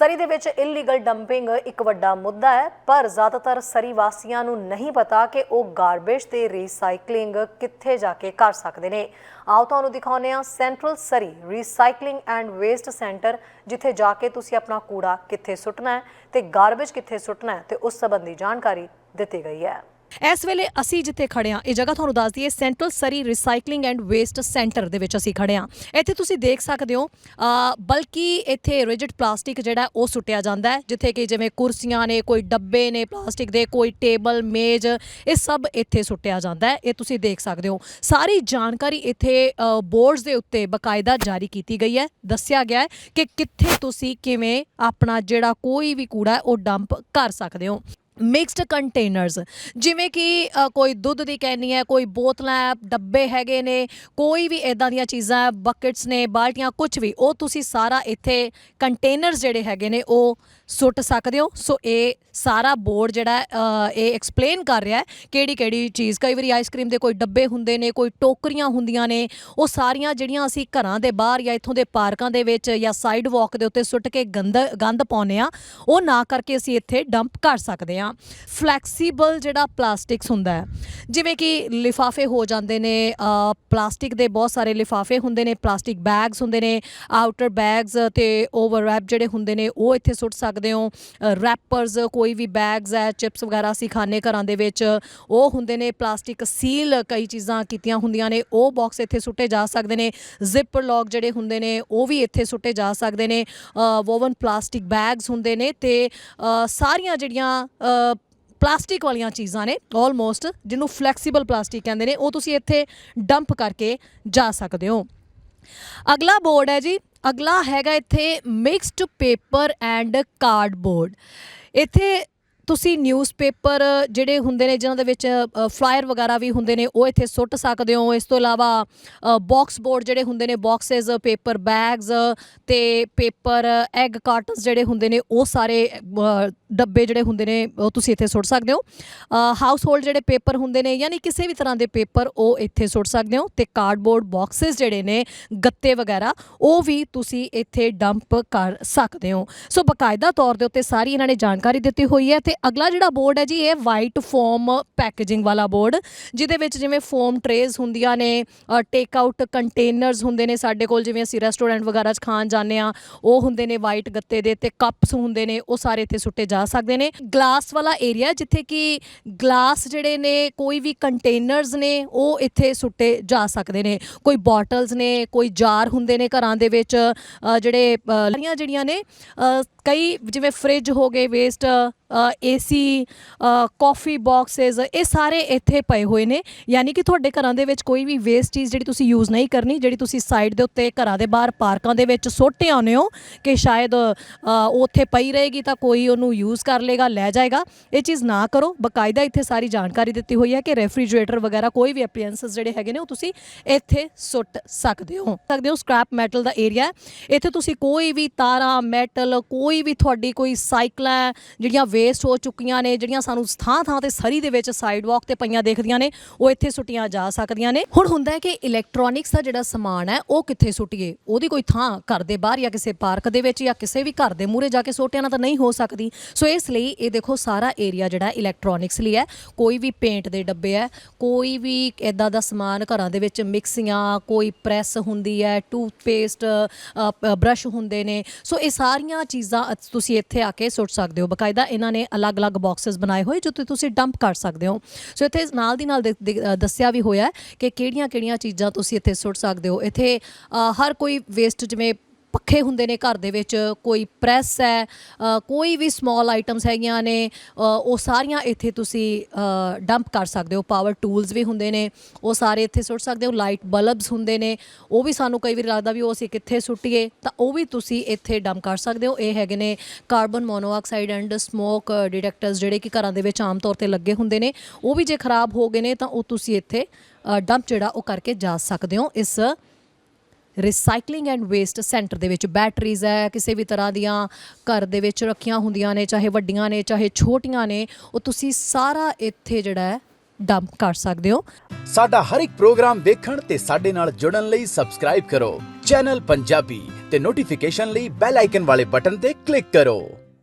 ਸਰੀ ਦੇ ਵਿੱਚ illegal dumping ਇੱਕ ਵੱਡਾ ਮੁੱਦਾ ਹੈ, ਪਰ ਜ਼ਿਆਦਾਤਰ ਸਰੀ ਵਾਸੀਆਂ ਨੂੰ ਨਹੀਂ ਪਤਾ ਕਿ ਉਹ ਗਾਰਬੇਜ ਤੇ ਰੀਸਾਈਕਲਿੰਗ ਕਿੱਥੇ ਜਾ ਕੇ ਕਰ ਸਕਦੇ ਨੇ। ਆਓ ਤੁਹਾਨੂੰ ਦਿਖਾਉਂਦੇ ਹਾਂ central Surrey recycling and waste centre ਜਿੱਥੇ ਜਾ ਕੇ ਤੁਸੀਂ ਆਪਣਾ ਕੂੜਾ ਕਿੱਥੇ ਸੁੱਟਣਾ ਹੈ ਤੇ ਗਾਰਬੇਜ ਕਿੱਥੇ ਸੁੱਟਣਾ ਹੈ ਤੇ ਉਸ ਸੰਬੰਧੀ ਜਾਣਕਾਰੀ ਦਿੱਤੀ ਗਈ ਹੈ। ਇਸ ਵੇਲੇ ਅਸੀਂ ਜਿੱਥੇ ਖੜੇ ਹਾਂ, ਇਹ ਜਗ੍ਹਾ ਤੁਹਾਨੂੰ ਦੱਸ ਦਈਏ central Surrey recycling and waste centre ਦੇ ਵਿੱਚ ਅਸੀਂ ਖੜੇ ਹਾਂ। ਇੱਥੇ ਤੁਸੀਂ ਦੇਖ ਸਕਦੇ ਹੋ ਬਲਕਿ ਇੱਥੇ ਰਿਜਿਡ ਪਲਾਸਟਿਕ ਜਿਹੜਾ ਉਹ ਸੁੱਟਿਆ ਜਾਂਦਾ ਹੈ, ਜਿੱਥੇ ਕਿ ਜਿਵੇਂ ਕੁਰਸੀਆਂ ਨੇ, ਕੋਈ ਡੱਬੇ ਨੇ ਪਲਾਸਟਿਕ ਦੇ, ਕੋਈ ਟੇਬਲ, ਮੇਜ਼, ਇਹ ਸਭ ਇੱਥੇ ਸੁੱਟਿਆ ਜਾਂਦਾ ਹੈ। ਇਹ ਤੁਸੀਂ ਦੇਖ ਸਕਦੇ ਹੋ। ਸਾਰੀ ਜਾਣਕਾਰੀ ਇੱਥੇ ਬੋਰਡਸ ਦੇ ਉੱਤੇ ਬਕਾਇਦਾ ਜਾਰੀ ਕੀਤੀ ਗਈ ਹੈ। ਦੱਸਿਆ ਗਿਆ ਹੈ ਕਿ ਕਿੱਥੇ ਤੁਸੀਂ ਕਿਵੇਂ ਆਪਣਾ ਜਿਹੜਾ ਕੋਈ ਵੀ ਕੂੜਾ ਉਹ ਡੰਪ ਕਰ ਸਕਦੇ ਹੋ। ਮਿਕਸਡ ਕੰਟੇਨਰਸ ਜਿਵੇਂ ਕਿ ਕੋਈ ਦੁੱਧ ਦੀ ਕੈਨੀ ਹੈ ਕੋਈ ਬੋਤਲਾਂ ਹੈ, ਡੱਬੇ ਹੈਗੇ ਨੇ ਕੋਈ ਵੀ ਇਦਾਂ ਦੀਆਂ ਚੀਜ਼ਾਂ ਬਕਟਸ ਨੇ ਬਾਲਟੀਆਂ ਕੁਝ ਵੀ ਉਹ ਤੁਸੀਂ ਸਾਰਾ ਇੱਥੇ ਕੰਟੇਨਰਸ ਜਿਹੜੇ ਹੈਗੇ ਨੇ ਉਹ ਸੁੱਟ ਸਕਦੇ ਹੋ। ਸੋ ਇਹ ਸਾਰਾ ਬੋਰਡ ਜਿਹੜਾ ਇਹ ਐਕਸਪਲੇਨ ਕਰ ਰਿਹਾ ਹੈ ਕਿਹੜੀ ਕਿਹੜੀ ਚੀਜ਼। ਕਈ ਵਾਰੀ ਆਈਸਕ੍ਰੀਮ ਦੇ ਕੋਈ ਡੱਬੇ ਹੁੰਦੇ ਨੇ ਕੋਈ ਟੋਕਰੀਆਂ ਹੁੰਦੀਆਂ ਨੇ ਉਹ ਸਾਰੀਆਂ ਜਿਹੜੀਆਂ ਅਸੀਂ ਘਰਾਂ ਦੇ ਬਾਹਰ ਜਾਂ ਇੱਥੋਂ ਦੇ ਪਾਰਕਾਂ ਦੇ ਵਿੱਚ ਜਾਂ ਸਾਈਡ ਵਾਕ ਦੇ ਉੱਤੇ ਸੁੱਟ ਕੇ ਗੰਦ ਗੰਦ ਪਾਉਂਦੇ ਆ ਉਹ ਨਾ ਕਰਕੇ ਅਸੀਂ ਇੱਥੇ ਡੰਪ ਕਰ ਸਕਦੇ ਆ ਫਲੈਕਸੀਬਲ ਜਿਹੜਾ ਪਲਾਸਟਿਕਸ ਹੁੰਦਾ ਹੈ। ਜਿਵੇਂ ਕਿ ਲਿਫਾਫੇ ਹੋ ਜਾਂਦੇ ਨੇ ਪਲਾਸਟਿਕ ਦੇ ਬਹੁਤ ਸਾਰੇ ਲਿਫਾਫੇ ਹੁੰਦੇ ਨੇ, ਪਲਾਸਟਿਕ ਬੈਗਸ ਹੁੰਦੇ ਨੇ, ਆਊਟਰ ਬੈਗਸ ਤੇ ਓਵਰਰੈਪ ਜਿਹੜੇ ਹੁੰਦੇ ਨੇ, ਉਹ ਇੱਥੇ ਸੁੱਟ ਸਕਦੇ ਹੋ। ਰੈਪਰਸ, ਕੋਈ ਵੀ ਬੈਗਸ ਹੈ, ਚਿਪਸ ਵਗੈਰਾ ਅਸੀਂ ਖਾਣੇ ਘਰਾਂ ਦੇ ਵਿੱਚ, ਉਹ ਹੁੰਦੇ ਨੇ, ਪਲਾਸਟਿਕ ਸੀਲ ਕਈ ਚੀਜ਼ਾਂ ਕੀਤੀਆਂ ਹੁੰਦੀਆਂ ਨੇ, ਉਹ ਬਾਕਸ ਇੱਥੇ ਸੁੱਟੇ ਜਾ ਸਕਦੇ ਨੇ। ਜ਼ਿਪਰ ਲੌਕ ਜਿਹੜੇ ਹੁੰਦੇ ਨੇ, ਉਹ ਵੀ ਇੱਥੇ ਸੁੱਟੇ ਜਾ ਸਕਦੇ ਨੇ। ਵੋਵਨ ਪਲਾਸਟਿਕ ਬੈਗਸ ਹੁੰਦੇ ਨੇ ਤੇ ਸਾਰੀਆਂ ਜਿਹੜੀਆਂ ਪਲਾਸਟਿਕ ਵਾਲੀਆਂ ਚੀਜ਼ਾਂ ਨੇ ਆਲਮੋਸਟ ਜਿਹਨੂੰ ਫਲੈਕਸੀਬਲ ਪਲਾਸਟਿਕ ਕਹਿੰਦੇ ਨੇ, ਉਹ ਤੁਸੀਂ ਇੱਥੇ ਡੰਪ ਕਰਕੇ ਜਾ ਸਕਦੇ ਹੋ। ਅਗਲਾ ਬੋਰਡ ਹੈ ਜੀ, ਅਗਲਾ ਹੈਗਾ ਇੱਥੇ ਮਿਕਸਡ ਪੇਪਰ ਐਂਡ ਕਾਰਡਬੋਰਡ ਇੱਥੇ ਤੁਸੀਂ ਨਿਊਜ਼ਪੇਪਰ ਜਿਹੜੇ ਹੁੰਦੇ ਨੇ ਜਿਨ੍ਹਾਂ ਦੇ ਵਿੱਚ ਫਲਾਇਰ ਵਗੈਰਾ ਵੀ ਹੁੰਦੇ ਨੇ, ਉਹ ਇੱਥੇ ਸੁੱਟ ਸਕਦੇ ਹੋ। ਇਸ ਤੋਂ ਇਲਾਵਾ ਬਾਕਸ ਬੋਰਡ ਜਿਹੜੇ ਹੁੰਦੇ ਨੇ ਬਾਕਸਸ ਪੇਪਰ ਬੈਗਸ ਤੇ ਪੇਪਰ ਐਗ ਕਾਰਟਨਸ ਜਿਹੜੇ ਹੁੰਦੇ ਨੇ, ਉਹ ਸਾਰੇ ਡੱਬੇ ਜਿਹੜੇ ਹੁੰਦੇ ਨੇ, ਉਹ ਤੁਸੀਂ ਇੱਥੇ ਸੁੱਟ ਸਕਦੇ ਹੋ। ਹਾਊਸ ਹੋਲਡ ਜਿਹੜੇ ਪੇਪਰ ਹੁੰਦੇ ਨੇ ਯਾਨੀ ਕਿਸੇ ਵੀ ਤਰ੍ਹਾਂ ਦੇ ਪੇਪਰ, ਉਹ ਇੱਥੇ ਸੁੱਟ ਸਕਦੇ ਹੋ। ਤੇ ਕਾਰਡਬੋਰਡ ਬਾਕਸਸ ਜਿਹੜੇ ਨੇ, ਗੱਤੇ ਵਗੈਰਾ, ਉਹ ਵੀ ਤੁਸੀਂ ਇੱਥੇ ਡੰਪ ਕਰ ਸਕਦੇ ਹੋ। ਸੋ ਬਕਾਇਦਾ ਤੌਰ ਦੇ ਉੱਤੇ ਸਾਰੀ ਇਹਨਾਂ ਨੇ ਜਾਣਕਾਰੀ ਦਿੱਤੀ ਹੋਈ ਹੈ ਤੇ ਅਗਲਾ ਜਿਹੜਾ ਬੋਰਡ ਹੈ ਜੀ, ਇਹ ਵਾਈਟ ਫੋਮ ਪੈਕੇਜਿੰਗ ਵਾਲਾ ਬੋਰਡ, ਜਿਹਦੇ ਵਿੱਚ ਜਿਵੇਂ ਫੋਮ ਟਰੇਜ਼ ਹੁੰਦੀਆਂ ਨੇ ਟੇਕ ਆਊਟ ਕੰਟੇਨਰਸ ਹੁੰਦੇ ਨੇ ਸਾਡੇ ਕੋਲ, ਜਿਵੇਂ ਅਸੀਂ ਰੈਸਟੋਰੈਂਟ ਵਗੈਰਾ 'ਚ ਖਾਣ ਜਾਂਦੇ ਆ ਉਹ ਹੁੰਦੇ ਨੇ ਵਾਈਟ ਗੱਤੇ ਦੇ ਤੇ ਕੱਪਸ ਹੁੰਦੇ ਨੇ, ਉਹ ਸਾਰੇ ਇੱਥੇ ਸੁੱਟੇ ਜਾ ਸਕਦੇ ਨੇ। ਗਲਾਸ ਵਾਲਾ ਏਰੀਆ ਜਿੱਥੇ ਕਿ ਗਲਾਸ ਜਿਹੜੇ ਨੇ, ਕੋਈ ਵੀ ਕੰਟੇਨਰਸ ਨੇ, ਉਹ ਇੱਥੇ ਸੁੱਟੇ ਜਾ ਸਕਦੇ ਨੇ। ਕੋਈ ਬੋਟਲਸ ਨੇ, ਕੋਈ ਜਾਰ ਹੁੰਦੇ ਨੇ ਘਰਾਂ ਦੇ ਵਿੱਚ। ਜਿਹੜੇ ਲੜੀਆਂ ਜਿਹੜੀਆਂ ਨੇ ਕਈ ਜਿਵੇਂ ਫ੍ਰਿਜ ਹੋ ਗਏ ਵੇਸਟ ਏਸੀ ਕਾਫੀ ਬਾਕਸਸ ਇਹ ਸਾਰੇ ਇੱਥੇ ਪਏ ਹੋਏ ਨੇ। ਯਾਨੀ ਕਿ ਤੁਹਾਡੇ ਘਰਾਂ ਦੇ ਵਿੱਚ ਕੋਈ ਵੀ ਵੇਸਟ ਚੀਜ਼ ਜਿਹੜੀ ਤੁਸੀਂ ਯੂਜ਼ ਨਹੀਂ ਕਰਨੀ, ਜਿਹੜੀ ਤੁਸੀਂ ਸਾਈਡ ਦੇ ਉੱਤੇ ਘਰਾਂ ਦੇ ਬਾਹਰ ਪਾਰਕਾਂ ਦੇ ਵਿੱਚ ਸੁੱਟ ਆਉਂਦੇ ਹੋ ਕਿ ਸ਼ਾਇਦ ਉਹ ਉੱਥੇ ਪਈ ਰਹੇਗੀ ਤਾਂ ਕੋਈ ਉਹਨੂੰ ਯੂਜ਼ ਕਰ ਲੇਗਾ ਲੈ ਜਾਏਗਾ। ਇਹ ਚੀਜ਼ ਨਾ ਕਰੋ। ਬਕਾਇਦਾ ਇੱਥੇ ਸਾਰੀ ਜਾਣਕਾਰੀ ਦਿੱਤੀ ਹੋਈ ਹੈ ਕਿ ਰੈਫਰੀਜਰੇਟਰ ਵਗੈਰਾ ਕੋਈ ਵੀ ਅਪਲਾਈਐਂਸਸ ਜਿਹੜੇ ਹੈਗੇ ਨੇ, ਉਹ ਤੁਸੀਂ ਇੱਥੇ ਸੁੱਟ ਸਕਦੇ ਹੋ। ਸਕਦੇ ਹੋ ਸਕ੍ਰੈਪ ਮੈਟਲ ਦਾ ਏਰੀਆ ਹੈ। ਇੱਥੇ ਤੁਸੀਂ ਕੋਈ ਵੀ ਤਾਰਾਂ ਮੈਟਲ ਕੋਈ ਵੀ ਤੁਹਾਡੀ ਕੋਈ ਸਾਈਕਲਾਂ ਜਿਹੜੀਆਂ ਵੇਸਟ ਹੋ ਚੁੱਕੀਆਂ ਨੇ, ਜਿਹੜੀਆਂ ਸਾਨੂੰ ਥਾਂ ਥਾਂ ਤੇ ਸਰੀ ਦੇ ਵਿੱਚ ਸਾਈਡਵਾਕ ਤੇ ਪਈਆਂ ਦੇਖਦੀਆਂ ਨੇ, ਉਹ ਇੱਥੇ ਸੁੱਟੀਆਂ ਜਾ ਸਕਦੀਆਂ ਨੇ। ਹੁਣ ਹੁੰਦਾ ਹੈ ਕਿ ਇਲੈਕਟ੍ਰੋਨਿਕਸ ਦਾ ਜਿਹੜਾ ਸਮਾਨ ਹੈ, ਉਹ ਕਿੱਥੇ ਸੁੱਟੀਏ? ਉਹਦੀ ਕੋਈ ਥਾਂ ਘਰ ਦੇ ਬਾਹਰ ਜਾਂ ਕਿਸੇ ਪਾਰਕ ਦੇ ਵਿੱਚ ਜਾਂ ਕਿਸੇ ਵੀ ਘਰ ਦੇ ਮੂਹਰੇ ਜਾ ਕੇ ਸੁੱਟਿਆ ਨਾ ਤਾਂ ਨਹੀਂ ਹੋ ਸਕਦੀ। ਸੋ ਇਸ ਲਈ ਇਹ ਦੇਖੋ ਸਾਰਾ ਏਰੀਆ ਜਿਹੜਾ ਇਲੈਕਟ੍ਰੋਨਿਕਸ ਲਈ ਹੈ। ਕੋਈ ਵੀ ਪੇਂਟ ਦੇ ਡੱਬੇ ਹੈ, ਕੋਈ ਵੀ ਇਦਾਂ ਦਾ ਸਮਾਨ ਘਰਾਂ ਦੇ ਵਿੱਚ ਮਿਕਸੀਆਂ, ਕੋਈ ਪ੍ਰੈਸ ਹੁੰਦੀ ਹੈ ਟੂਥਪੇਸਟ ਬ੍ਰਸ਼ ਹੁੰਦੇ ਨੇ। ਸੋ ਇਹ ਸਾਰੀਆਂ ਚੀਜ਼ਾਂ ਤੁਸੀਂ ਇੱਥੇ ਆ ਕੇ ਸੁੱਟ ਸਕਦੇ ਹੋ। ਬਕਾਇਦਾ ਇਹਨਾਂ ਨੇ ਅਲੱਗ-ਅਲੱਗ ਬਾਕਸਸ ਬਣਾਏ ਹੋਏ ਜਿੱਥੇ ਤੁਸੀਂ ਡੰਪ ਕਰ ਸਕਦੇ ਹੋ। ਸੋ ਇੱਥੇ ਨਾਲ ਦੀ ਨਾਲ ਦੱਸਿਆ ਵੀ ਹੋਇਆ ਕਿ ਕਿਹੜੀਆਂ-ਕਿਹੜੀਆਂ ਚੀਜ਼ਾਂ ਤੁਸੀਂ ਇੱਥੇ ਸੁੱਟ ਸਕਦੇ ਹੋ। ਇੱਥੇ ਹਰ ਕੋਈ ਵੇਸਟ ਜਿਵੇਂ ਪੱਖੇ ਹੁੰਦੇ ਨੇ ਘਰ ਦੇ ਵਿੱਚ, ਕੋਈ ਪ੍ਰੈਸ ਹੈ ਕੋਈ ਵੀ ਸਮਾਲ ਆਈਟਮਸ ਹੈਗੀਆਂ ਨੇ ਉਹ ਸਾਰੀਆਂ ਇੱਥੇ ਤੁਸੀਂ ਡੰਪ ਕਰ ਸਕਦੇ ਹੋ। ਪਾਵਰ ਟੂਲਸ ਵੀ ਹੁੰਦੇ ਨੇ, ਉਹ ਸਾਰੇ ਇੱਥੇ ਸੁੱਟ ਸਕਦੇ ਹੋ। ਲਾਈਟ ਬਲਬਸ ਹੁੰਦੇ ਨੇ, ਉਹ ਵੀ ਸਾਨੂੰ ਕਈ ਵਾਰੀ ਲੱਗਦਾ ਵੀ ਉਹ ਅਸੀਂ ਕਿੱਥੇ ਸੁੱਟੀਏ, ਤਾਂ ਉਹ ਵੀ ਤੁਸੀਂ ਇੱਥੇ ਡੰਪ ਕਰ ਸਕਦੇ ਹੋ। ਇਹ ਹੈਗੇ ਨੇ carbon monoxide and smoke detectors ਜਿਹੜੇ ਕਿ ਘਰਾਂ ਦੇ ਵਿੱਚ ਆਮ ਤੌਰ ਤੇ ਲੱਗੇ ਹੁੰਦੇ ਨੇ। ਉਹ ਵੀ ਜੇ ਖਰਾਬ ਹੋ ਗਏ ਨੇ, ਤਾਂ ਉਹ ਤੁਸੀਂ ਇੱਥੇ ਡੰਪ ਜਿਹੜਾ ਉਹ ਕਰਕੇ ਜਾ ਸਕਦੇ ਹੋ। ਇਸ ਰੀਸਾਈਕਲਿੰਗ ਐਂਡ ਵੇਸਟ ਸੈਂਟਰ ਦੇ ਵਿੱਚ ਬੈਟਰੀਜ਼ ਹੈ, ਕਿਸੇ ਵੀ ਤਰ੍ਹਾਂ ਦੀਆਂ ਘਰ ਦੇ ਵਿੱਚ ਰੱਖੀਆਂ ਹੁੰਦੀਆਂ ਨੇ, ਚਾਹੇ ਵੱਡੀਆਂ ਨੇ, ਚਾਹੇ ਛੋਟੀਆਂ ਨੇ, ਉਹ ਤੁਸੀਂ ਸਾਰਾ ਇੱਥੇ ਜਿਹੜਾ ਹੈ ਡੰਪ ਕਰ ਸਕਦੇ ਹੋ। ਸਾਡਾ ਹਰ ਇੱਕ ਪ੍ਰੋਗਰਾਮ ਦੇਖਣ ਤੇ ਸਾਡੇ ਨਾਲ ਜੁੜਨ ਲਈ ਸਬਸਕ੍ਰਾਈਬ ਕਰੋ। ਚੈਨਲ ਪੰਜਾਬੀ ਤੇ ਨੋਟੀਫਿਕੇਸ਼ਨ ਲਈ ਬੈਲ ਆਈਕਨ ਵਾਲੇ ਬਟਨ ਤੇ ਕਲਿੱਕ ਕਰੋ।